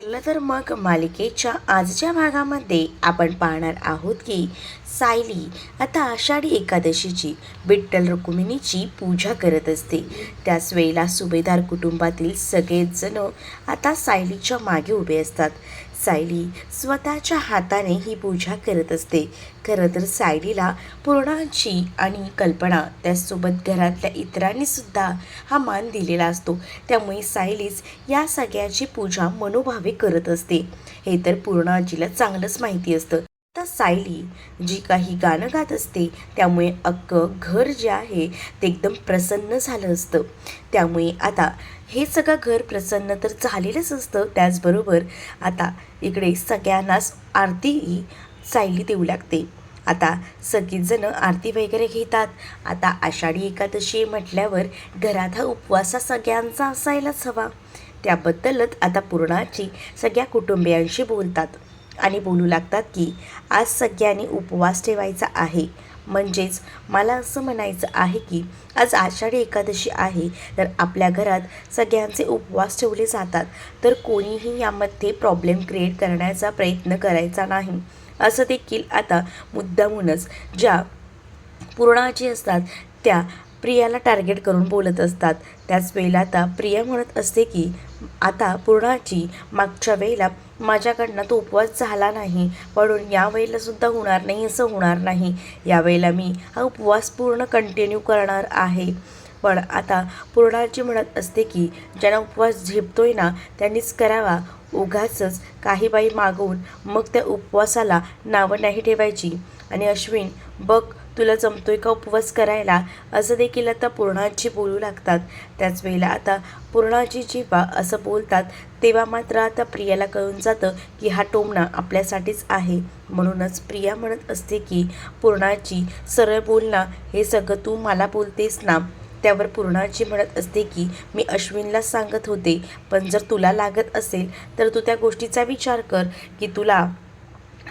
तर मग मालिकेच्या आजच्या भागामध्ये आपण पाहणार आहोत की सायली आता आषाढी एकादशीची विठ्ठल रुक्मिणीची पूजा करत असते. त्याच वेळेला सुभेदार कुटुंबातील सगळेच जण आता सायलीच्या मागे उभे असतात. सायली स्वतःच्या हाताने ही पूजा करत असते. खरं तर सायलीला पूर्णाची आणि कल्पना त्याचसोबत घरातल्या इतरांनी सुद्धा हा मान दिलेला असतो. त्यामुळे सायलीच या सगळ्याची पूजा मनोभावे करत असते. हे तर पूर्णाजीला चांगलंच माहिती असतं. तर सायली जी काही गाणं गात असते त्यामुळे अख्खं घर जे आहे ते एकदम प्रसन्न झालं असतं. त्यामुळे आता हे सगळं घर प्रसन्न तर झालेलंच असतं. त्याचबरोबर आता इकडे सगळ्यांनाच आरतीही सायली देऊ लागते. आता सगळीजणं आरती वगैरे घेतात. आता आषाढी एकादशी म्हटल्यावर घरात हा उपवास सगळ्यांचा असायलाच हवा. त्याबद्दलच आता पूर्णाची सगळ्या कुटुंबियांशी बोलतात. आणि बोलू लागतात की आज सगळ्यांनी उपवास ठेवायचा आहे. म्हणजेच मला असं म्हणायचं आहे की आज आषाढी एकादशी आहे. तर आपल्या घरात सगळ्यांचे उपवास ठेवले जातात. तर कोणीही यामध्ये प्रॉब्लेम क्रिएट करण्याचा प्रयत्न करायचा नाही. असं देखील आता मुद्दामूनच ज्या पूर्णाची असतात त्या प्रियाला टार्गेट करून बोलत असतात. त्याच वेळेला आता प्रिया म्हणत असते की आता पूर्णाची मागच्या वेळेला माझ्याकडनं तो उपवास झाला नाही. म्हणून या वेळेला सुद्धा होणार नाही असं होणार नाही. यावेळेला मी हा उपवास पूर्ण कंटिन्यू करणार आहे. पण आता पूर्णाची म्हणत असते की ज्यांना उपवास झेपतोय ना त्यांनीच करावा. उगाचच काही बाई मागवून मग त्या उपवासाला नावं नाही ठेवायची. आणि अश्विन बघ तुला जमतोय का उपवास करायला? असं देखील आता पूर्णाची बोलू लागतात. त्याच वेळेला आता पूर्णाची जेव्हा असं बोलतात तेव्हा मात्र आता प्रियाला कळून जातं की हा टोमणा आपल्यासाठीच आहे. म्हणूनच प्रिया म्हणत असते की पूर्णाची सरळ बोलणं हे सगळं तू मला बोलतेस ना? त्यावर पूर्णाची म्हणत असते की मी अश्विनला सांगत होते. पण जर तुला लागत असेल तर तू त्या गोष्टीचा विचार कर की तुला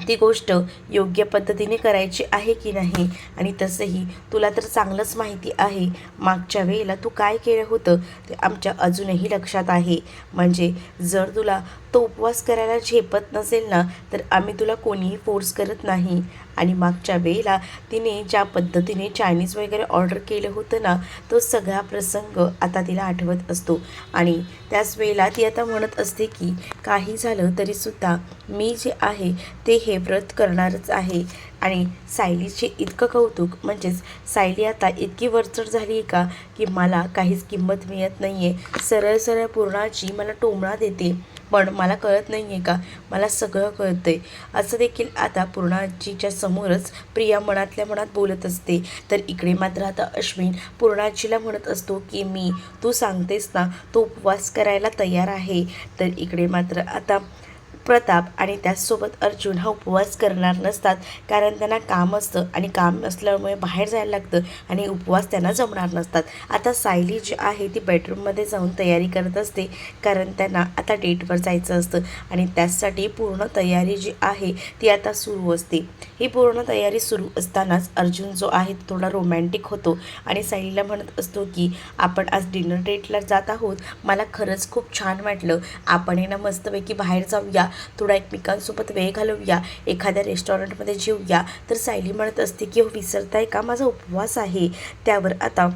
ती गोष्ट योग्य पद्धतीने करायची आहे की नाही? आणि तसंही तुला तर चांगलंच माहिती आहे. मागच्या वेळेला तू काय केलं होतं ते आमच्या अजूनही लक्षात आहे. म्हणजे जर तुला तो उपवास करायला झेपत नसेल ना तर आम्ही तुला कोणीही फोर्स करत नाही. आणि मागच्या वेळेला तिने ज्या पद्धतीने चायनीज वगैरे ऑर्डर केलं होतं ना तो सगळा प्रसंग आता तिला आठवत असतो. आणि त्याच वेळेला ती आता म्हणत असते की काही झालं तरीसुद्धा मी जे आहे ते हे व्रत करणारच आहे. आणि सायलीचे इतकं कौतुक म्हणजेच सायली आता इतकी वरचढ झाली आहे का की मला काहीच किंमत मिळत नाही आहे सरळ सरळ पूर्णाची मला टोमणा देते. पण मला कळत नाही आहे का? मला सगळं कळतं आहे असं देखील आता पूर्णाजीच्या समोरच प्रिया मनातल्या मनात बोलत असते. तर इकडे मात्र आता अश्विन पूर्णाजीला म्हणत असतो की मी तू सांगतेस ना तो उपवास करायला तयार आहे. तर इकडे मात्र आता प्रताप आणि त्याचसोबत अर्जुन हा उपवास करणार नसतात. कारण त्यांना काम असतं आणि काम असल्यामुळे बाहेर जायला लागतं आणि उपवास त्यांना जमणार नसतात. आता सायली जी आहे ती बेडरूममध्ये जाऊन तयारी करत असते. कारण त्यांना आता डेटवर जायचं असतं आणि त्यासाठी पूर्ण तयारी जी आहे ती आता सुरू असते. ही पूर्ण तयारी सुरू असतानाच अर्जुन जो आहे थोडा रोमॅन्टिक होतो आणि सायलीला म्हणत असतो की आपण आज डिनर डेटला जात आहोत. मला खरंच खूप छान वाटलं. आपण ना मस्तपैकी बाहेर जाऊया. थोडा एकमेकांसोबत वेळ घालवूया. एखाद्या रेस्टॉरंटमध्ये जेवूया तर सायली म्हणत असते की हो विसरताय का? माझा उपवास आहे. त्यावर आता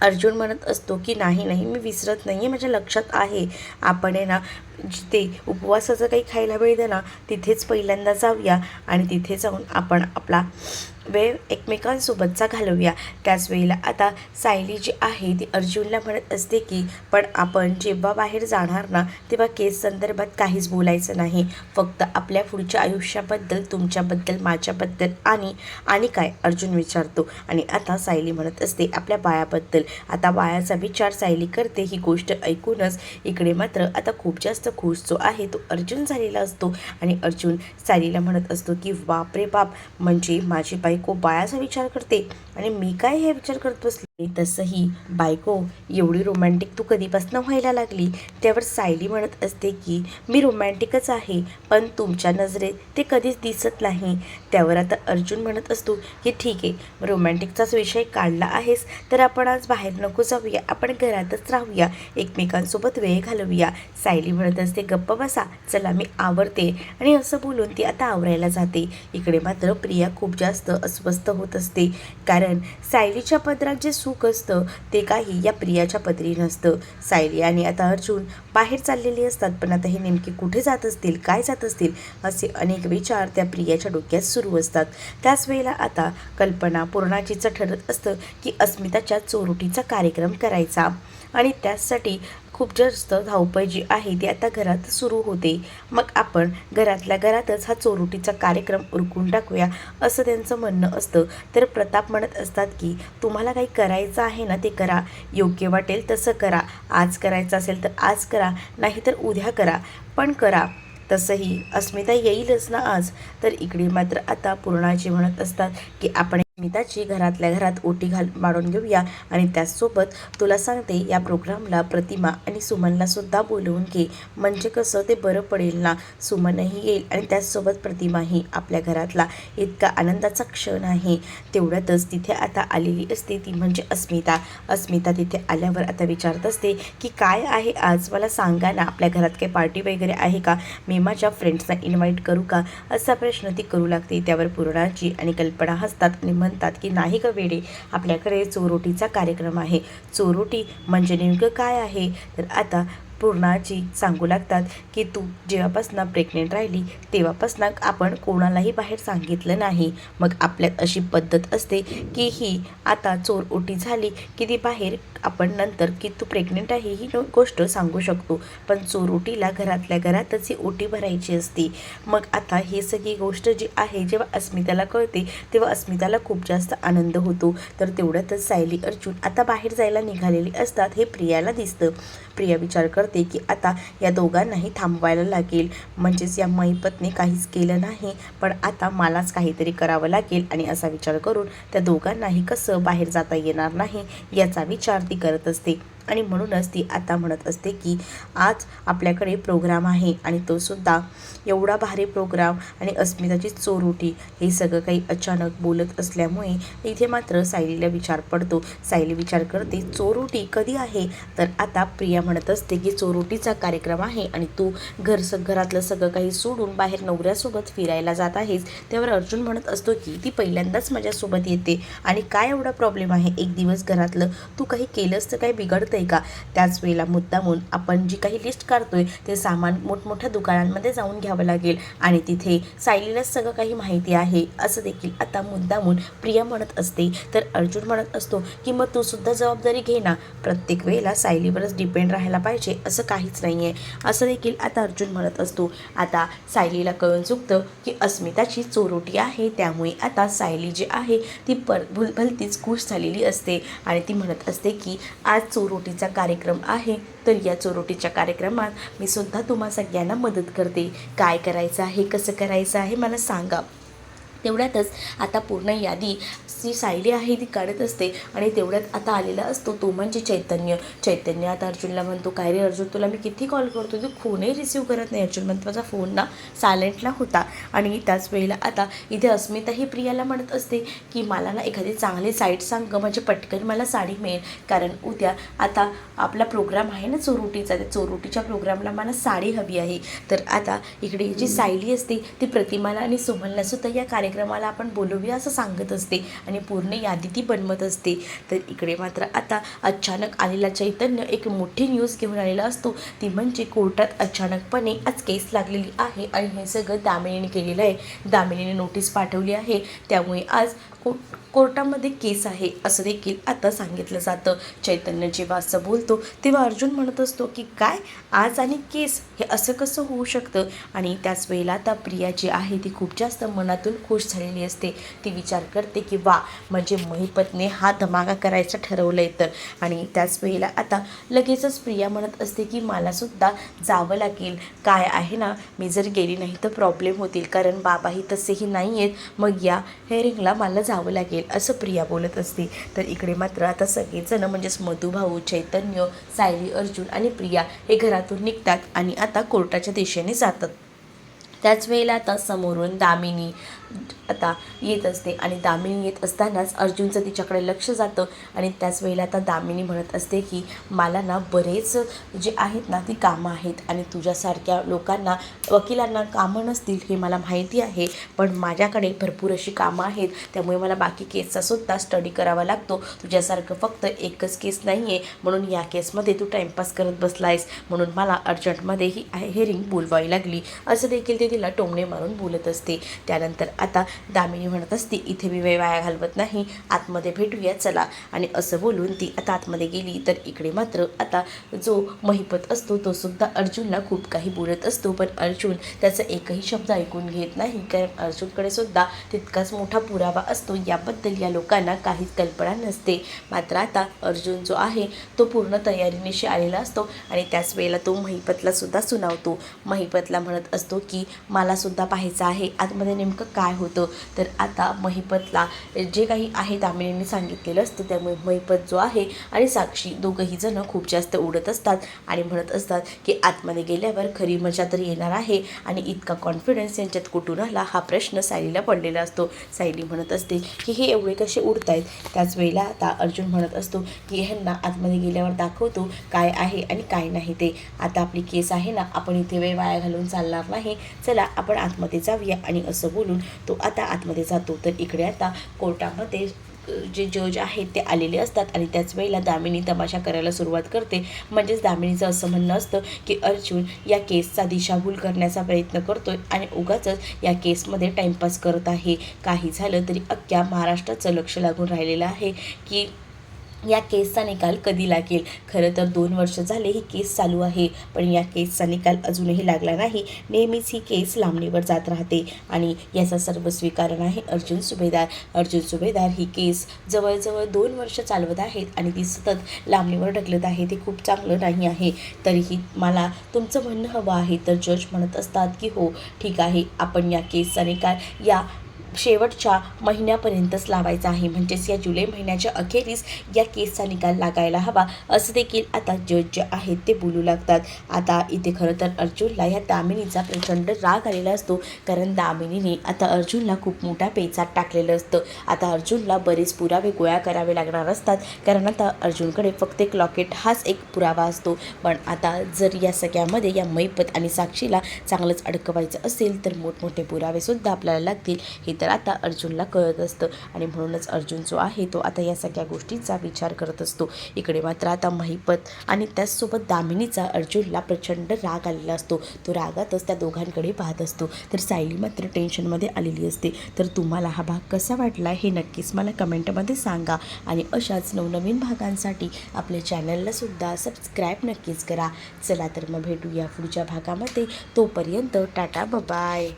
अर्जुन म्हणत असतो की नाही नाही मी विसरत नाही आहे माझ्या लक्षात आहे. आपण आहे ना जिथे उपवासाचं काही खायला मिळतं ना तिथेच पहिल्यांदा जाऊया आणि तिथे जाऊन आपण आपला वेळ एकमेकांसोबतचा घालवूया. त्याच वेळेला आता सायली जी आहे ती अर्जुनला म्हणत असते की पण आपण जेव्हा बाहेर जाणार ना तेव्हा केस संदर्भात काहीच बोलायचं नाही. फक्त आपल्या पुढच्या आयुष्याबद्दल तुमच्याबद्दल माझ्याबद्दल आणि आणि काय? अर्जुन विचारतो. आणि आता सायली म्हणत असते आपल्या बायाबद्दल आता बायाचा विचार सायली करते ही गोष्ट ऐकूनच. इकडे मात्र आता खूप जास्त खुश जो आहे तो अर्जुन झालेला असतो. आणि अर्जुन सायलीला म्हणत असतो की बाप रे बाप म्हणजे माझी बायको बाळाचा विचार करते आणि मी काय हे विचार करत बसले? तसंही बायको एवढी रोमॅन्टिक तू कधीपासून व्हायला लागली? त्यावर सायली म्हणत असते की मी रोमॅन्टिकच आहे पण तुमच्या नजरेत ते कधीच दिसत नाही. त्यावर आता अर्जुन म्हणत असतो की ठीक आहे रोमॅन्टिकचाच विषय काढला आहेस तर आपण आज बाहेर नको जाऊया आपण घरातच राहूया एकमेकांसोबत वेळ घालवूया. सायली म्हणत असते गप्प बसा. चला मी आवरते. आणि असं बोलून ती आता आवरायला जाते. इकडे मात्र प्रिया खूप जास्त अस्वस्थ होत असते. कारण सायलीच्या पदरात जे सुख असतं ते काही या प्रियाच्या पदरी नसतं. सायली आणि आता अर्जुन बाहेर चाललेली असतात पण आता हे नेमके कुठे जात असतील काय जात असतील असे अनेक विचार त्या प्रियाच्या डोक्यात सुरू असतात. त्याच वेळेला आता कल्पना पूर्णाजीचं ठरत असतं की अस्मिताच्या चोरुटीचा कार्यक्रम करायचा. आणि त्यासाठी खूप जास्त धावपळ जी आहे ती आता घरात सुरू होते. मग आपण घरातल्या घरातच हा चोरुटीचा कार्यक्रम उरकून टाकूया असं त्यांचं म्हणणं असतं. तर प्रताप म्हणत असतात की तुम्हाला काही करायचं आहे ना ते करा. योग्य वाटेल तसं करा. आज करायचं असेल तर आज करा. नाहीतर उद्या करा. पण करा. तसंही अस्मिता येईलच ना आज. तर इकडे मात्र आता पूर्णाजी म्हणत असतात की आपण अस्मिताची घरातल्या घरात ओटी घाल मारून घेऊया आणि त्याचसोबत तुला सांगते या प्रोग्रामला प्रतिमा आणि सुमनला सुद्धा बोलवून घे. म्हणजे कसं ते बरं पडेल ना? सुमनही येईल आणि त्याचसोबत प्रतिमाही आपल्या घरातला. इतका आनंदाचा क्षण आहे. तेवढ्यातच तिथे आता आलेली असते ती म्हणजे अस्मिता. अस्मिता तिथे आल्यावर आता विचारत असते की काय आहे आज? मला सांगा ना आपल्या घरात काही पार्टी वगैरे आहे का? मी माझ्या फ्रेंड्सना इन्व्हाइट करू का? असा प्रश्न ती करू लागते. त्यावर पूर्णाची आणि कल्पना हसतात आणि म्हणतात की नाही ग वेडे आपल्याकडे चोरोटीचा कार्यक्रम आहे. चोरोटी म्हणजे नेमकं काय आहे? तर आता पूर्णाची सांगू लागतात की तू जेव्हापासनं प्रेग्नेंट राहिली तेव्हापासनं आपण कोणालाही बाहेर सांगितलं नाही. मग आपल्यात अशी पद्धत असते की ही आता चोर ओटी झाली की ती बाहेर आपण नंतर की तू प्रेग्नेंट आहे ही गोष्ट सांगू शकतो. पण चोरोटीला घरातल्या घरातच ही ओटी भरायची असती. मग आता ही सगळी गोष्ट जी आहे जेव्हा अस्मिताला कळते तेव्हा अस्मिताला खूप जास्त आनंद होतो. तर तेवढ्यातच सायली अर्जुन आता बाहेर जायला निघालेली असतात हे प्रियाला दिसतं. प्रिया विचार करते की आता या दोघांनाही थांबवायला लागेल. म्हणजेच या मैपतने काहीच केलं नाही पण आता मलाच काहीतरी करावं लागेल. आणि असा विचार करून त्या दोघांनाही कसं बाहेर जाता येणार नाही याचा विचार ती करत असते. आणि म्हणूनच ती आता म्हणत असते की आज आपल्याकडे प्रोग्राम आहे आणि तो सुद्धा एवढा भारी प्रोग्राम आणि अस्मिताची चोरोटी हे सगळं काही अचानक बोलत असल्यामुळे इथे मात्र सायलीला विचार पडतो. सायली विचार करते चोरोटी कधी आहे? तर आता प्रिया म्हणत असते की चोरोटीचा कार्यक्रम आहे आणि तू घर स घरातलं सगळं काही सोडून बाहेर नवऱ्यासोबत फिरायला जात आहेस. त्यावर अर्जुन म्हणत असतो की ती पहिल्यांदाच माझ्यासोबत येते आणि काय एवढा प्रॉब्लेम आहे? एक दिवस घरातलं तू काही केलंस तर काही बिघडतं बिघडतंय का? त्याच वेळेला मुद्दामून आपण जी काही लिस्ट काढतोय ते सामान मोठमोठ्या दुकानांमध्ये जाऊन घ्यावं लागेल. आणि तिथे सायलीलाच सगळं काही माहिती आहे असं देखील आता मुद्दामून प्रिया म्हणत असते. तर अर्जुन म्हणत असतो की मग तू सुद्धा जबाबदारी घे ना. प्रत्येक वेळेला सायलीवरच डिपेंड राहायला पाहिजे असं काहीच नाही आहे असं देखील आता अर्जुन म्हणत असतो. आता सायलीला कळून चुकतं की अस्मिताची चोरोटी आहे. त्यामुळे आता सायली जी आहे ती पर भुल भलतीच खुश झालेली असते. आणि ती म्हणत असते की आज चोरोटीचा कार्यक्रम आहे तर या चोरोटीच्या कार्यक्रमात मी सुद्धा तुम्हा सगळ्यांना मदत करते. काय करायचं आहे कसं करायचं आहे मला सांगा. तेवढ्यातच आता पूर्ण यादी जी सायली आहे ती काढत असते आणि तेवढ्यात आता आलेला असतो तो म्हणजे चैतन्य. चैतन्य आता अर्जुनला म्हणतो काय रे अर्जुन तुला मी किती कॉल करतो तू फोनही रिसीव करत नाही. अर्जुन म्हणतो माझा फोन ना सायलेंटला होता. आणि त्याच वेळेला आता इथे अस्मिता ही प्रियाला म्हणत असते की मला ना एखादी चांगली साईट सांग गं म्हणजे पटकन मला साडी मिळेल. कारण उद्या आता आपला प्रोग्राम आहे ना चोरुटीचा त्या चोरुटीच्या प्रोग्रामला मला साडी हवी आहे. तर आता इकडे जी सायली असते ती प्रतिमाला आणि सुमनला सुद्धा या कार्यक्रमाला आपण बोलवूया असं सांगत असते. आणि पूर्ण यादी ती बनवत असते. तर इकडे मात्र आता अचानक आलेला चैतन्य एक मोठी न्यूज घेऊन आलेला असतो. ती म्हणजे कोर्टात अचानकपणे आज केस लागलेली आहे आणि हे सगळं दामिनीने केलेलं आहे. दामिनीने नोटीस पाठवली आहे. त्यामुळे आज को कोर्टामध्ये केस आहे असं देखील आता सांगितलं जातं. चैतन्य जेव्हा असं बोलतो तेव्हा अर्जुन म्हणत असतो की काय? आज आणि केस? हे असं कसं होऊ शकतं? आणि त्याच वेळेला आता प्रिया जी आहे ती खूप जास्त मनातून खुश झालेली असते. ती विचार करते की वा म्हणजे महिपतने हा धमाका करायचा ठरवलं आहे तर. आणि त्याच वेळेला आता लगेचच प्रिया म्हणत असते की मलासुद्धा जावं लागेल. काय आहे ना मी जर गेली नाही तर प्रॉब्लेम होतील. कारण बाबाही तसेही नाही आहेत मग या हेअरिंगला मला जा जावं लागेल असं प्रिया बोलत असते. तर इकडे मात्र आता सगळेजण म्हणजेच मधुभाऊ चैतन्य सायली अर्जुन आणि प्रिया हे घरातून निघतात आणि आता कोर्टाच्या दिशेने जातात. त्याच वेळेला आता समोरून दामिनी आता येत असते. आणि दामिनी येत असतानाच अर्जुनचं तिच्याकडे लक्ष जातं. आणि त्याच वेळेला आता दामिनी म्हणत असते की मला ना बरेच जे आहेत ना ती कामं आहेत. आणि तुझ्यासारख्या लोकांना वकिलांना कामं नसतील हे मला माहिती आहे. पण माझ्याकडे भरपूर अशी कामं आहेत. त्यामुळे मला बाकी केसचा सुद्धा स्टडी करावा लागतो. तुझ्यासारखं फक्त एकच केस नाही आहे म्हणून या केसमध्ये तू टाईमपास करत बसला आहेस म्हणून मला अर्जंटमध्ये ही हेअरिंग बोलवावी लागली. असं देखील ते तिला टोमणे मारून बोलत असते. त्यानंतर आता दामिनी म्हणत असते इथे मी वेळ वाया घालवत नाही आतमध्ये भेटूया चला. आणि असं बोलून ती आता आतमध्ये गेली. तर इकडे मात्र आता जो महिपत असतो तो सुद्धा अर्जुनला खूप काही बोलत असतो. पण अर्जुन त्याचा एकही शब्द ऐकून घेत नाही. कारण अर्जुनकडे सुद्धा तितकाच मोठा पुरावा असतो. याबद्दल या लोकांना काहीच कल्पना नसते. मात्र आता अर्जुन जो आहे तो पूर्ण तयारीनिशी आलेला असतो आणि त्याच वेळेला तो महिपतला सुद्धा सुनावतो. महिपतला म्हणत असतो की मला सुद्धा पाहायचं आहे. आतमध्ये नेमकं काय होतं? तर आता महिपतला जे काही आहे दामिनीने सांगितलेलं असतं त्यामुळे महिपत जो आहे आणि साक्षी दोघंही जणं खूप जास्त उडत असतात आणि म्हणत असतात की आतमध्ये गेल्यावर खरी मजा तर येणार आहे आणि इतका कॉन्फिडन्स यांच्यात कुठून आला हा प्रश्न सायलीला पडलेला असतो. सायली म्हणत असते की हे एवढे कसे उडत आहेत त्याच वेळेला आता अर्जुन म्हणत असतो की ह्यांना आतमध्ये गेल्यावर दाखवतो काय आहे आणि काय नाही ते. आता आपली केस आहे ना आपण इथे वेळ वाया घालून चालणार नाही. चला आपण आतमध्ये जाऊया आणि असं बोलून तो आता आतमध्ये जातो. तर इकडे आता कोर्टामध्ये जे जज आहेत ते आलेले असतात आणि त्याच वेळेला दामिनी तमाशा करायला सुरुवात करते. म्हणजेच दामिनीचं असं म्हणणं असतं की अर्जुन या केसचा दिशाभूल करण्याचा प्रयत्न करतोय आणि उगाच या केसमध्ये टाईमपास करत आहे. काही झालं तरी अख्ख्या महाराष्ट्राचं लक्ष लागून राहिलेलं आहे की या केसचा निकाल कधी लागेल? खरं तर दोन वर्ष झाले ही केस चालू आहे पण या केसचा निकाल अजूनही लागला नाही. नेहमीच ही केस लांबणीवर जात राहते आणि याचा सर्वस्वी कारण आहे अर्जुन सुभेदार. अर्जुन सुभेदार ही केस जवळजवळ दोन वर्ष चालवत आहेत आणि ती सतत लांबणीवर ढकलत आहे. ते खूप चांगलं नाही आहे. तरीही मला तुमचं म्हणणं हवं आहे तर जज म्हणत असतात की हो ठीक आहे आपण या केसचा निकाल या शेवटच्या महिन्यापर्यंतच लावायचा आहे. म्हणजेच या जुलै महिन्याच्या अखेरीस या केसचा निकाल लागायला हवा असं देखील आता जज जे आहेत ते बोलू लागतात. आता इथे खरं तर अर्जुनला या दामिनीचा प्रचंड राग आलेला असतो कारण दामिनीने आता अर्जुनला खूप मोठा पेचात टाकलेलं असतं. आता अर्जुनला बरेच पुरावे गोळा करावे लागणार असतात कारण आता अर्जुनकडे फक्त एक लॉकेट हाच एक पुरावा असतो. पण आता जर या सगळ्यामध्ये या मैपत आणि साक्षीला चांगलंच अडकवायचं असेल तर मोठमोठे पुरावेसुद्धा आपल्याला लागतील. हे तर तर आता अर्जुनला कळत असतं. आणि म्हणूनच अर्जुन जो आहे तो आता या सगळ्या गोष्टींचा विचार करत असतो. इकडे मात्र आता महिपत आणि त्याचसोबत दामिनीचा अर्जुनला प्रचंड राग आलेला असतो. तो रागातच त्या दोघांकडे पाहत असतो. तर सायली मात्र टेन्शनमध्ये आलेली असते. तर तुम्हाला हा भाग कसा वाटला हे नक्कीच मला कमेंटमध्ये सांगा. आणि अशाच नवनवीन भागांसाठी आपल्या चॅनलला सुद्धा सबस्क्राईब नक्कीच करा. चला तर मग भेटूया पुढच्या भागामध्ये. तोपर्यंत टाटा बाय